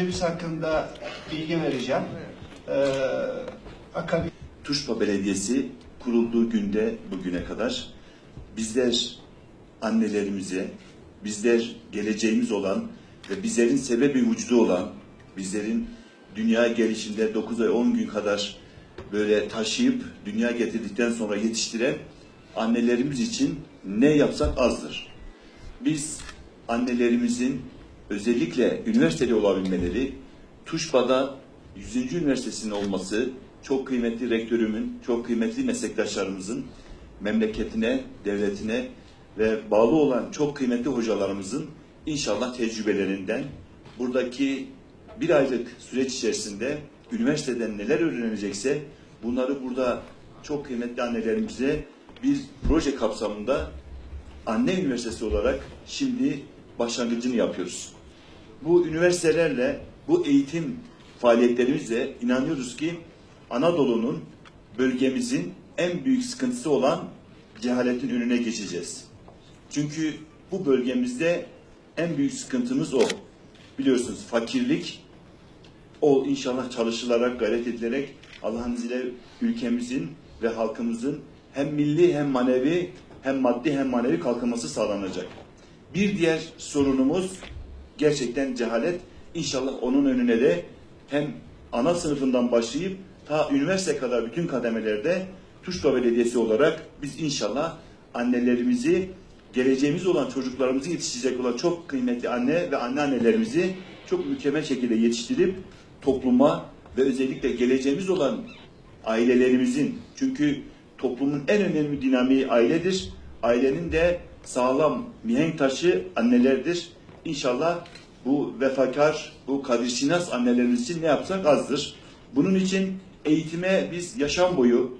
projemiz hakkında bilgi vereceğim. Ee, akabinde Tuşba Belediyesi kurulduğu günde bugüne kadar bizler annelerimize, bizler geleceğimiz olan ve bizlerin sebebi vücudu olan, bizlerin dünya gelişinde 9 ay 10 gün kadar böyle taşıyıp dünya getirdikten sonra yetiştiren annelerimiz için ne yapsak azdır. Biz annelerimizin özellikle üniversiteli olabilmeleri, Tuşba'da 100. üniversitesinin olması, çok kıymetli rektörümün, çok kıymetli meslektaşlarımızın memleketine, devletine ve bağlı olan çok kıymetli hocalarımızın inşallah tecrübelerinden buradaki bir aylık süreç içerisinde üniversiteden neler öğrenilecekse bunları burada çok kıymetli annelerimize bir proje kapsamında anne üniversitesi olarak şimdi başlangıcını yapıyoruz. Bu üniversitelerle, bu eğitim faaliyetlerimizle inanıyoruz ki Anadolu'nun, bölgemizin en büyük sıkıntısı olan cehaletin önüne geçeceğiz. Çünkü bu bölgemizde en büyük sıkıntımız o. Biliyorsunuz fakirlik, o inşallah çalışılarak, gayret edilerek Allah'ın izniyle ülkemizin ve halkımızın hem milli hem manevi hem maddi hem manevi kalkınması sağlanacak. Bir diğer sorunumuz gerçekten cehalet. İnşallah onun önüne de hem ana sınıfından başlayıp ta üniversite kadar bütün kademelerde Tuşba Belediyesi olarak biz inşallah annelerimizi, geleceğimiz olan çocuklarımızı yetiştirecek olan çok kıymetli anne ve anneannelerimizi çok mükemmel şekilde yetiştirip topluma ve özellikle geleceğimiz olan ailelerimizin çünkü toplumun en önemli dinamiği ailedir. Ailenin de sağlam mihenk taşı annelerdir. İnşallah bu vefakar, bu kadir sinas annelerimiz için ne yapsak azdır. Bunun için eğitime biz yaşam boyu,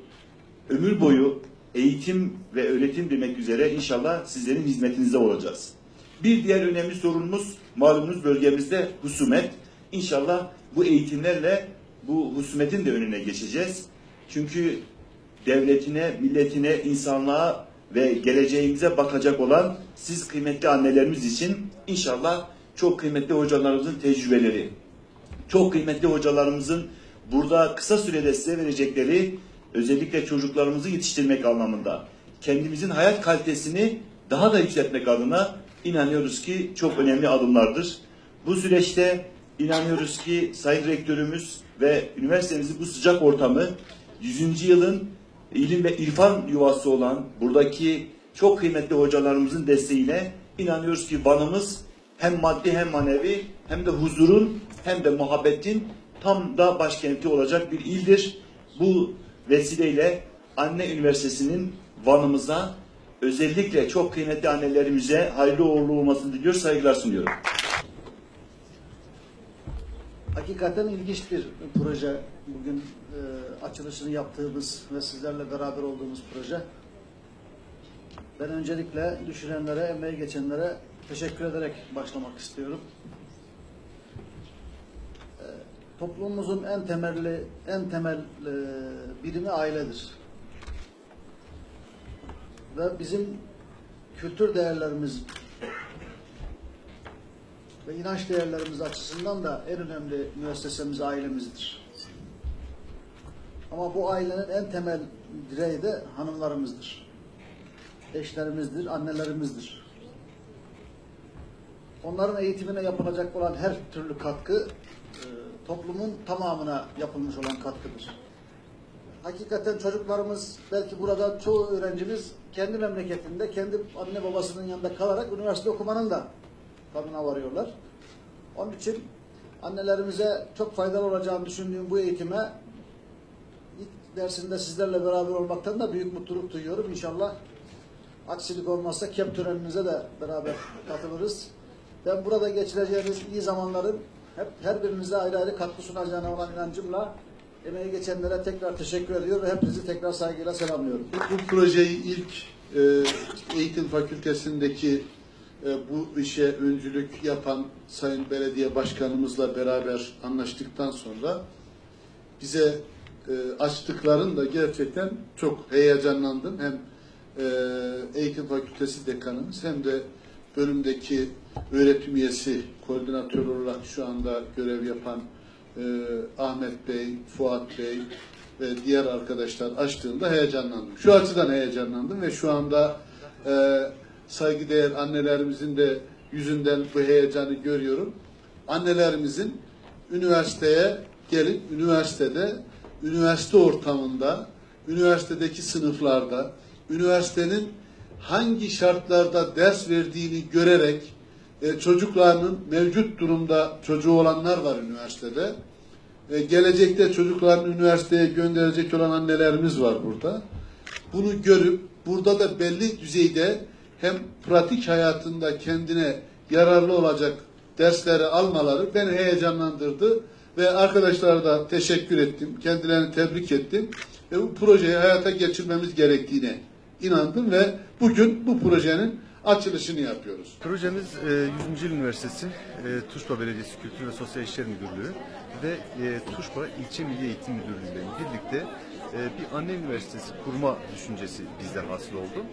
ömür boyu eğitim ve öğretim demek üzere inşallah sizlerin hizmetinizde olacağız. Bir diğer önemli sorunumuz malumunuz bölgemizde husumet. İnşallah bu eğitimlerle bu husumetin de önüne geçeceğiz. Çünkü devletine, milletine, insanlığa ve geleceğimize bakacak olan siz kıymetli annelerimiz için inşallah çok kıymetli hocalarımızın tecrübeleri, çok kıymetli hocalarımızın burada kısa sürede size verecekleri özellikle çocuklarımızı yetiştirmek anlamında kendimizin hayat kalitesini daha da yükseltmek adına inanıyoruz ki çok önemli adımlardır. Bu süreçte inanıyoruz ki Sayın Rektörümüz ve üniversitemizin bu sıcak ortamı 100. yılın ilim ve irfan yuvası olan buradaki çok kıymetli hocalarımızın desteğiyle inanıyoruz ki Van'ımız hem maddi hem manevi hem de huzurun hem de muhabbetin tam da başkenti olacak bir ildir. Bu vesileyle Anne Üniversitesi'nin Van'ımıza özellikle çok kıymetli annelerimize hayırlı uğurlu olmasını diliyor, saygılar sunuyorum. Hakikaten ilginç bir proje. Bugün e, açılışını yaptığımız ve sizlerle beraber olduğumuz proje. Ben öncelikle düşünenlere, emeği geçenlere teşekkür ederek başlamak istiyorum. E, toplumumuzun en temelli, en temel e, birimi ailedir. Ve bizim kültür değerlerimiz ve inanç değerlerimiz açısından da en önemli müessesemiz ailemizdir. Ama bu ailenin en temel direği de hanımlarımızdır. Eşlerimizdir, annelerimizdir. Onların eğitimine yapılacak olan her türlü katkı e, toplumun tamamına yapılmış olan katkıdır. Hakikaten çocuklarımız belki burada çoğu öğrencimiz kendi memleketinde, kendi anne babasının yanında kalarak üniversite okumanın da tadına varıyorlar. Onun için annelerimize çok faydalı olacağını düşündüğüm bu eğitime ilk dersinde sizlerle beraber olmaktan da büyük mutluluk duyuyorum. İnşallah aksilik olmazsa KEP töreninize de beraber katılırız. Ben burada geçireceğiniz iyi zamanların hep her birinize ayrı ayrı katkı sunacağına olan inancımla emeği geçenlere tekrar teşekkür ediyor ve hepinizi tekrar saygıyla selamlıyorum. Bu projeyi ilk e, eğitim fakültesindeki bu işe öncülük yapan Sayın Belediye Başkanımızla beraber anlaştıktan sonra bize e, açtıklarında gerçekten çok heyecanlandım. Hem e, eğitim fakültesi dekanımız hem de bölümdeki öğretim üyesi, koordinatör olarak şu anda görev yapan e, Ahmet Bey, Fuat Bey ve diğer arkadaşlar açtığında heyecanlandım. Şu açıdan heyecanlandım ve şu anda e, saygıdeğer annelerimizin de yüzünden bu heyecanı görüyorum. Annelerimizin üniversiteye gelip üniversitede, üniversite ortamında, üniversitedeki sınıflarda, üniversitenin hangi şartlarda ders verdiğini görerek e, çocuklarının mevcut durumda çocuğu olanlar var üniversitede. E, gelecekte çocuklarını üniversiteye gönderecek olan annelerimiz var burada. Bunu görüp burada da belli düzeyde hem pratik hayatında kendine yararlı olacak dersleri almaları beni heyecanlandırdı ve arkadaşlara da teşekkür ettim. Kendilerini tebrik ettim ve bu projeyi hayata geçirmemiz gerektiğine inandım ve bugün bu projenin açılışını yapıyoruz. Projemiz e, 100. Yıl Üniversitesi, e, Tuşba Belediyesi Kültür ve Sosyal İşler Müdürlüğü ve e, Tuşba İlçe Milli Eğitim Müdürlüğü ile birlikte e, bir anne üniversitesi kurma düşüncesi bizden hasıl oldu.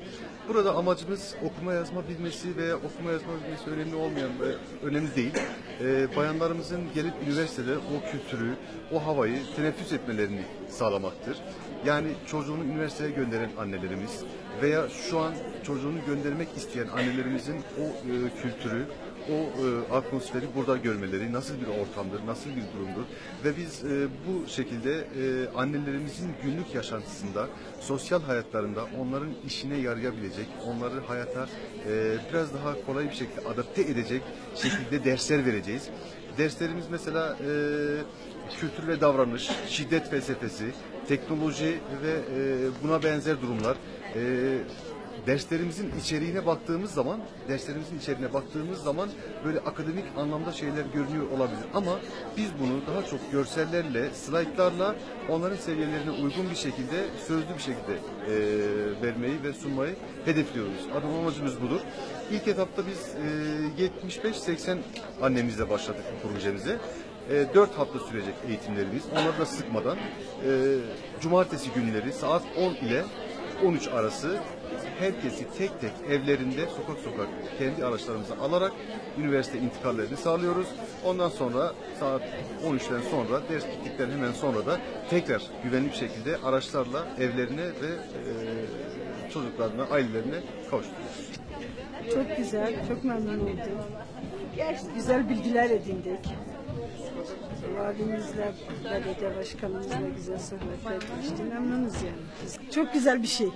Burada amacımız okuma yazma bilmesi veya okuma yazma bilmesi önemli olmayan, e, önemli değil. E, bayanlarımızın gelip üniversitede o kültürü, o havayı teneffüs etmelerini sağlamaktır. Yani çocuğunu üniversiteye gönderen annelerimiz veya şu an çocuğunu göndermek isteyen annelerimizin o e, kültürü, o e, atmosferi burada görmeleri nasıl bir ortamdır, nasıl bir durumdur ve biz e, bu şekilde e, annelerimizin günlük yaşantısında, sosyal hayatlarında onların işine yarayabilecek, onları hayata e, biraz daha kolay bir şekilde adapte edecek şekilde dersler vereceğiz. Derslerimiz mesela e, kültür ve davranış, şiddet felsefesi, teknoloji ve e, buna benzer durumlar. E, derslerimizin içeriğine baktığımız zaman, derslerimizin içeriğine baktığımız zaman böyle akademik anlamda şeyler görünüyor olabilir. Ama biz bunu daha çok görsellerle, slaytlarla onların seviyelerine uygun bir şekilde, sözlü bir şekilde e, vermeyi ve sunmayı hedefliyoruz. Adım amacımız budur. İlk etapta biz e, 75-80 annemizle başladık bu projemize. E, 4 hafta sürecek eğitimlerimiz. Onları da sıkmadan e, cumartesi günleri saat 10 ile 13 arası herkesi tek tek evlerinde sokak sokak kendi araçlarımızı alarak üniversite intikallerini sağlıyoruz. Ondan sonra saat 13'ten sonra ders bittikten hemen sonra da tekrar güvenli bir şekilde araçlarla evlerine ve e, çocuklarına, ailelerine kavuşturuyoruz. Çok güzel, çok memnun oldum. Güzel bilgiler edindik. Valimizle, belediye başkanımızla güzel sohbetler geçti. Memnunuz yani. Çok güzel bir şey.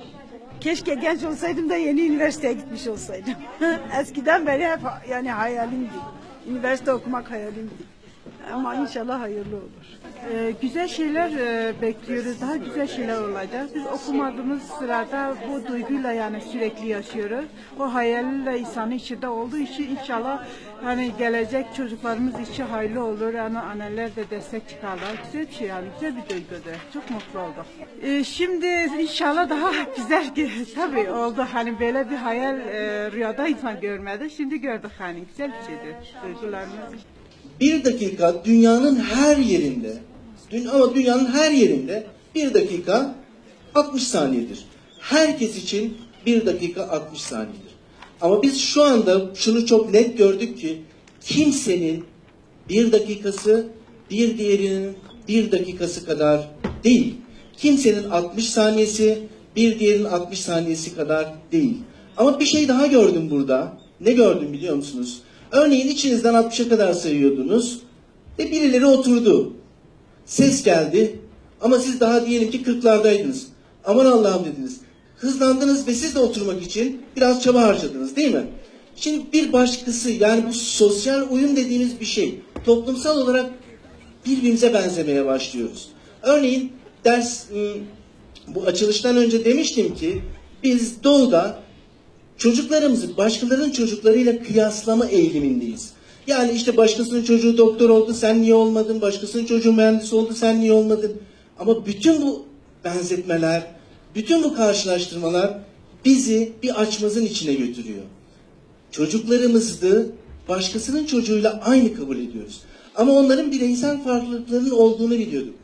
Keşke genç olsaydım da yeni üniversiteye gitmiş olsaydım. Eskiden beri hep yani hayalimdi. Üniversite okumak hayalimdi. Ama inşallah hayırlı olur. Ee, güzel şeyler e, bekliyoruz. Daha güzel şeyler olacak. Biz okumadığımız sırada bu duyguyla yani sürekli yaşıyoruz. O hayalle insanın içinde olduğu için inşallah hani gelecek çocuklarımız için hayırlı olur. Yani anneler de destek çıkarlar. Güzel bir şey yani. Güzel bir duygudur. Çok mutlu olduk. Ee, şimdi inşallah daha güzel tabii oldu. Hani böyle bir hayal e, rüyada insan görmedi. Şimdi gördük hani. Güzel bir şeydir. Duygularımız. Bir dakika dünyanın her yerinde, ama dünyanın her yerinde bir dakika 60 saniyedir. Herkes için bir dakika 60 saniyedir. Ama biz şu anda şunu çok net gördük ki kimsenin bir dakikası bir diğerinin bir dakikası kadar değil. Kimsenin 60 saniyesi bir diğerinin 60 saniyesi kadar değil. Ama bir şey daha gördüm burada. Ne gördüm biliyor musunuz? Örneğin içinizden 60'a kadar sayıyordunuz ve birileri oturdu. Ses geldi ama siz daha diyelim ki 40'lardaydınız. Aman Allah'ım dediniz. Hızlandınız ve siz de oturmak için biraz çaba harcadınız değil mi? Şimdi bir başkası yani bu sosyal uyum dediğimiz bir şey. Toplumsal olarak birbirimize benzemeye başlıyoruz. Örneğin ders ım, bu açılıştan önce demiştim ki biz doğuda çocuklarımızı başkalarının çocuklarıyla kıyaslama eğilimindeyiz. Yani işte başkasının çocuğu doktor oldu sen niye olmadın, başkasının çocuğu mühendis oldu sen niye olmadın. Ama bütün bu benzetmeler, bütün bu karşılaştırmalar bizi bir açmazın içine götürüyor. Çocuklarımızı başkasının çocuğuyla aynı kabul ediyoruz. Ama onların bireysel farklılıklarının olduğunu biliyorduk.